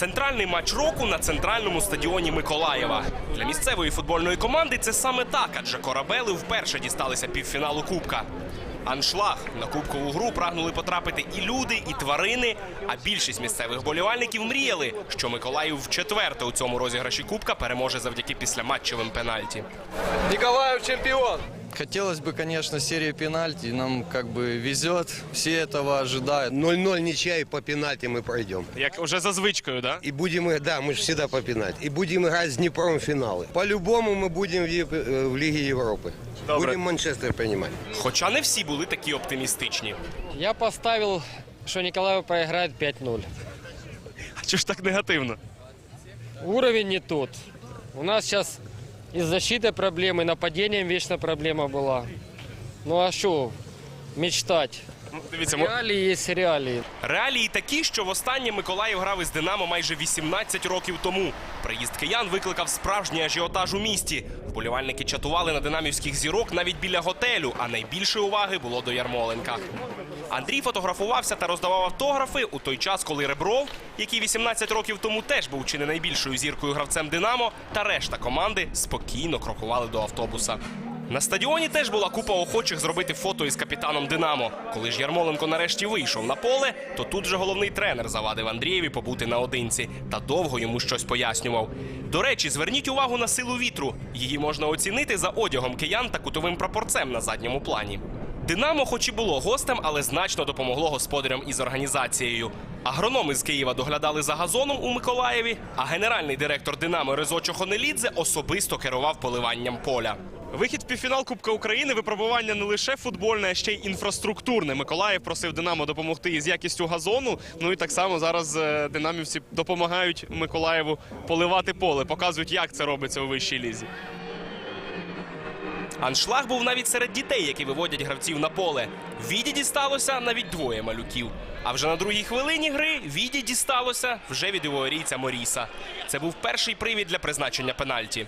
Центральний матч року на центральному стадіоні Миколаєва. Для місцевої футбольної команди це саме так, адже корабели вперше дісталися півфіналу Кубка. Аншлаг на кубкову гру прагнули потрапити і люди, і тварини. А більшість місцевих болівальників мріяли, що Миколаїв вчетверте у цьому розіграші Кубка переможе завдяки післяматчевим пенальті. Николаев чемпион. Хотелось бы, конечно, серии пенальти. Нам как бы везет. Все этого ожидают. 0-0 ничья и по пенальти мы пройдем. Як уже за звичкою, да? И будем, играть- да, мы же всегда по пенальти. И будем играть с Днепром в финалы. По-любому мы будем в, Ев- э, в Лиге Европы. Добре. Будем Манчестер принимать. Хоча не всі були такі оптимістичні. Я поставил, что Николаев проиграет 5-0. А чи ж так негативно? Уровень не тот. У нас сейчас и с защитой проблемы, и нападением проблема была. Ну а что мечтать? Ну, Дивіться, мо- Реалии есть реалии. Реалії такі, що востаннє Миколаїв грав із Динамо майже 18 років тому. Приїзд киян викликав справжній ажіотаж у місті. Вболівальники чатували на динамівських зірок навіть біля готелю, а найбільше уваги було до Ярмоленка. Андрій фотографувався та роздавав автографи у той час, коли Ребров, який 18 років тому теж був чи не найбільшою зіркою гравцем Динамо, та решта команди спокійно крокували до автобуса. На стадіоні теж була купа охочих зробити фото із капітаном Динамо. Коли ж Ярмоленко нарешті вийшов на поле, то тут же головний тренер завадив Андрієві побути наодинці та довго йому щось пояснював. До речі, зверніть увагу на силу вітру. Її можна оцінити за одягом киян та кутовим прапорцем на задньому плані. Динамо, хоч і було гостем, але значно допомогло господарям із організацією. Агрономи з Києва доглядали за газоном у Миколаєві, а генеральний директор Динамо Резо Чохонелідзе особисто керував поливанням поля. Вихід в півфінал Кубка України випробування не лише футбольне, а ще й інфраструктурне. Миколаїв просив Динамо допомогти із якістю газону. Ну і так само зараз е, динамівці допомагають Миколаєву поливати поле, показують, як це робиться у вищій лізі. Аншлаг був навіть серед дітей, які виводять гравців на поле. Віді дісталося навіть двоє малюків. А вже на другій хвилині гри Віді дісталося вже від івоарійця Моріса. Це був перший привід для призначення пенальті.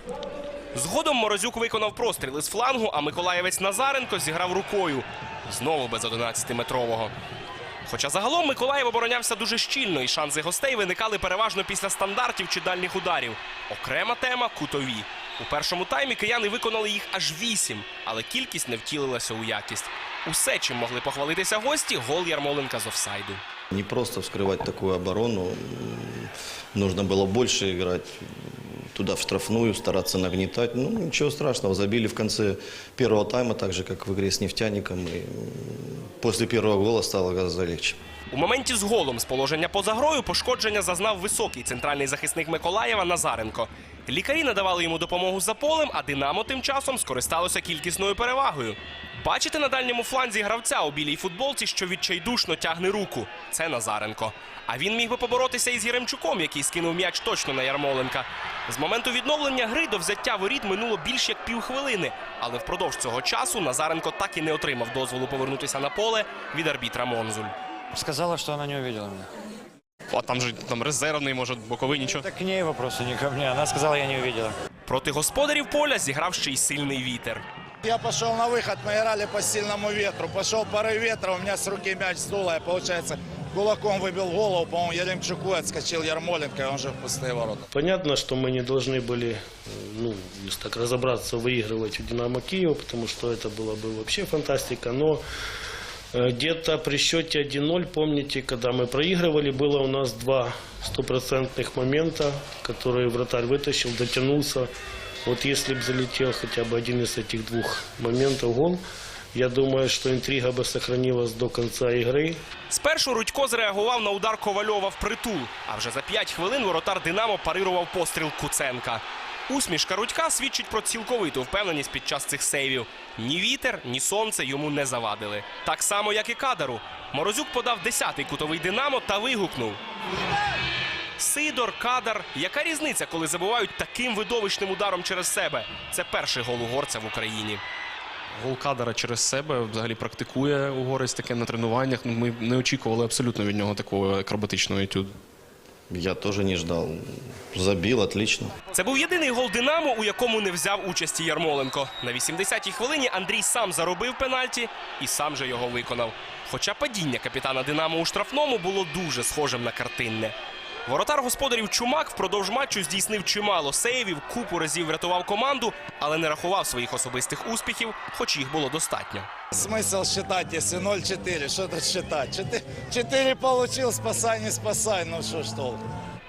Згодом Морозюк виконав простріл із флангу, а Миколаєвець Назаренко зіграв рукою. Знову без 11-метрового. Хоча загалом Миколаїв оборонявся дуже щільно, і шанси гостей виникали переважно після стандартів чи дальніх ударів. Окрема тема кутові. У першому таймі кияни виконали їх аж вісім, але кількість не втілилася у якість. Усе, чим могли похвалитися гості, гол Ярмоленка з офсайду. Не просто вскрывать такую оборону, нужно было больше играть м, туда в штрафную, стараться нагнетать. Ну, ничего страшного, забили в конце первого тайма, так же, как в игре с нефтяником. И после первого гола стало гораздо. У моменті з голом з положення поза грою пошкодження зазнав високий центральний захисник Миколаєва Назаренко. Лікарі надавали йому допомогу за полем, а Динамо тим часом скористалося кількісною перевагою. Бачите на дальньому фланзі гравця у білій футболці, що відчайдушно тягне руку. Це Назаренко. А він міг би поборотися із Єремчуком, який скинув м'яч точно на Ярмоленка. З моменту відновлення гри до взяття воріт минуло більш як півхвилини. Але впродовж цього часу Назаренко так і не отримав дозволу повернутися на поле від арбітра Монзуль. Сказала, что она не увидела меня. А там же там резервний, може, боковий нічого. Так к ней вопросы, не ко мне. Она сказала, я не увидела. Проти господарів поля зіграв ще й сильний вітер. Я пошел на выход, мы играли по сильному ветру. Пошел порыв ветра, у меня с руки мяч сдуло. Я, получается, кулаком выбил голову, по-моему, Еремчуку отскочил Ярмоленко, и он же в пустые ворота. Понятно, что мы не должны были, э, ну, если так разобраться, выигрывать у «Динамо Киева», потому что это была бы вообще фантастика. Но э, где-то при счете 1-0, помните, когда мы проигрывали, было у нас два стопроцентных момента, которые вратарь вытащил, дотянулся. Вот если бы залетел хотя бы один из этих двух моментов гол, я думаю, что интрига бы сохранилась до конца игры. Спершу Рудько зреагував на удар Ковальова в притул, а вже за 5 хвилин воротар Динамо парирував постріл Куценка. Усмішка Рудька свідчить про цілковиту впевненість під час цих сейвів. Ні вітер, ні сонце йому не завадили. Так само, як і Кадару. Морозюк подав 10-й кутовий Динамо та вигукнув. Сидор, Кадар. Яка різниця, коли забувають таким видовищним ударом через себе? Це перший гол угорця в Україні. Гол Кадара через себе взагалі практикує угорець таке на тренуваннях. Ну, Ми не очікували абсолютно від нього такого акробатичного етюду. Я теж не ждав. Забіл, отлично. Це був єдиний гол Динамо, у якому не взяв участі Ярмоленко. На 80-й хвилині Андрій сам заробив пенальті і сам же його виконав. Хоча падіння капітана Динамо у штрафному було дуже схожим на картинне. Воротар господарів Чумак впродовж матчу здійснив чимало сейвів, купу разів врятував команду, але не рахував своїх особистих успіхів, хоч їх було достатньо. Смисл читати, якщо 0-4? що тут считать? 4, 4 получил, спасай, не спасай. Ну що ж толку?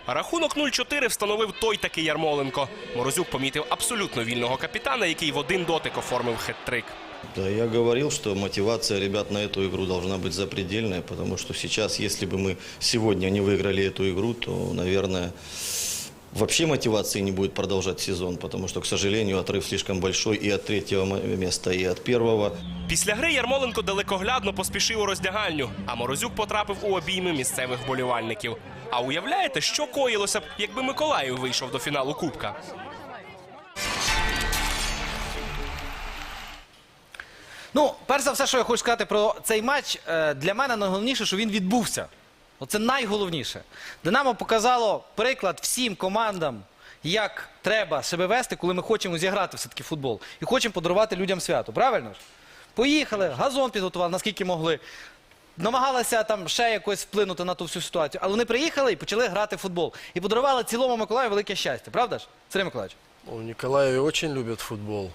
Рахунок 0-4 встановив той таки Ярмоленко. Морозюк помітив абсолютно вільного капітана, який в один дотик оформив хет-трик. Да, я говорил, что мотивация ребят на эту игру должна быть запредельная, потому что сейчас, если бы мы сегодня не выиграли эту игру, то, наверное, вообще мотивации не будет продолжать сезон, потому что, к сожалению, отрыв слишком большой и от третьего м- места, и от первого. Після гри Ярмоленко далекоглядно поспішив у роздягальню, а Морозюк потрапив у обійми місцевих вболівальників. А уявляєте, що коїлося б, якби Миколаїв вийшов до фіналу Кубка? Ну, перш за все, що я хочу сказати про цей матч, е, для мене найголовніше, що він відбувся. Оце найголовніше. Динамо показало приклад всім командам, як треба себе вести, коли ми хочемо зіграти все-таки футбол. І хочемо подарувати людям свято. Правильно ж? Поїхали, газон підготували, наскільки могли Намагалися там ще якось вплинути на ту всю ситуацію. Але вони приїхали і почали грати в футбол. І подарували цілому Миколаю велике щастя. Правда ж? Сергій Миколаївич? В Николаеве очень любят футбол.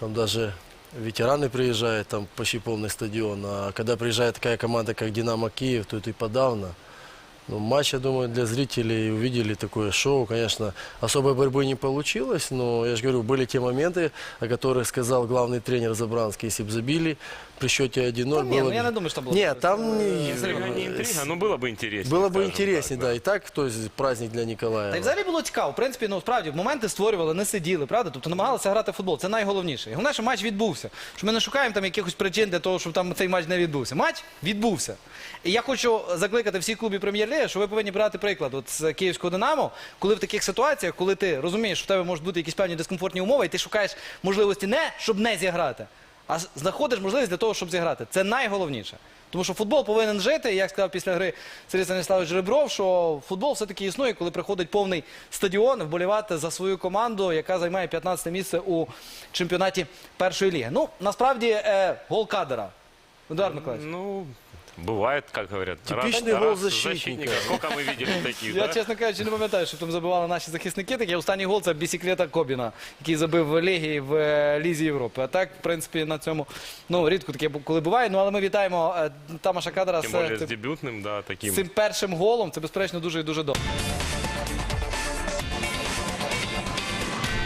Там даже ветераны приезжают, там почти полный стадион. А когда приезжает такая команда, как «Динамо Киев», то это и подавно. Ну, матч, я думаю, для зрителей увидели такое шоу. Конечно, особой борьбы не получилось, но, я же говорю, были те моменты, о которых сказал главный тренер Забранский. Если бы забили при счете 1-0, Та ні, было ну бы- я не думаю, що там було. Нет, там не... Сергій интрига, но было бы интереснее. Было бы скажем интереснее, так, да. И так, то есть праздник для Николаева. Та й взагалі було цікаво. В принципі, ну справді в моменти створювали, не сиділи, правда? Тобто намагалися грати в футбол. Це найголовніше. І головне, що матч відбувся. Що ми не шукаємо там якихось причин для того, щоб там цей матч не відбувся. Матч відбувся. І я хочу закликати всі клуби прем'єр-ліги, що ви повинні брати приклад от з київського Динамо, коли в таких ситуаціях, коли ти розумієш, що в тебе можуть бути якісь певні дискомфортні умови, і ти шукаєш можливості не щоб не зіграти, а знаходиш можливість для того, щоб зіграти. Це найголовніше. Тому що футбол повинен жити, як сказав після гри Сергій Станіславович Ребров, що футбол все-таки існує, коли приходить повний стадіон вболівати за свою команду, яка займає 15 місце у чемпіонаті першої ліги. Ну, насправді, е, гол кадера. Едуард Миколаївич. Ну, бывает, как говорят. Типичный раз- гол раз защитника. Сколько мы видели таких, Я, да? чесно кажучи, не пам'ятаю, що там забивали наші захисники. Такі останній гол це бісіклета Кобіна, який забив в Легі в е, Лізі Європи. А так, в принципі, на цьому ну рідко таке бу- коли буває. Ну але ми вітаємо е, Тамаша Кадера Тем з, более е, с дебютным, да, таким. з цим першим голом. Це безперечно дуже і дуже добре.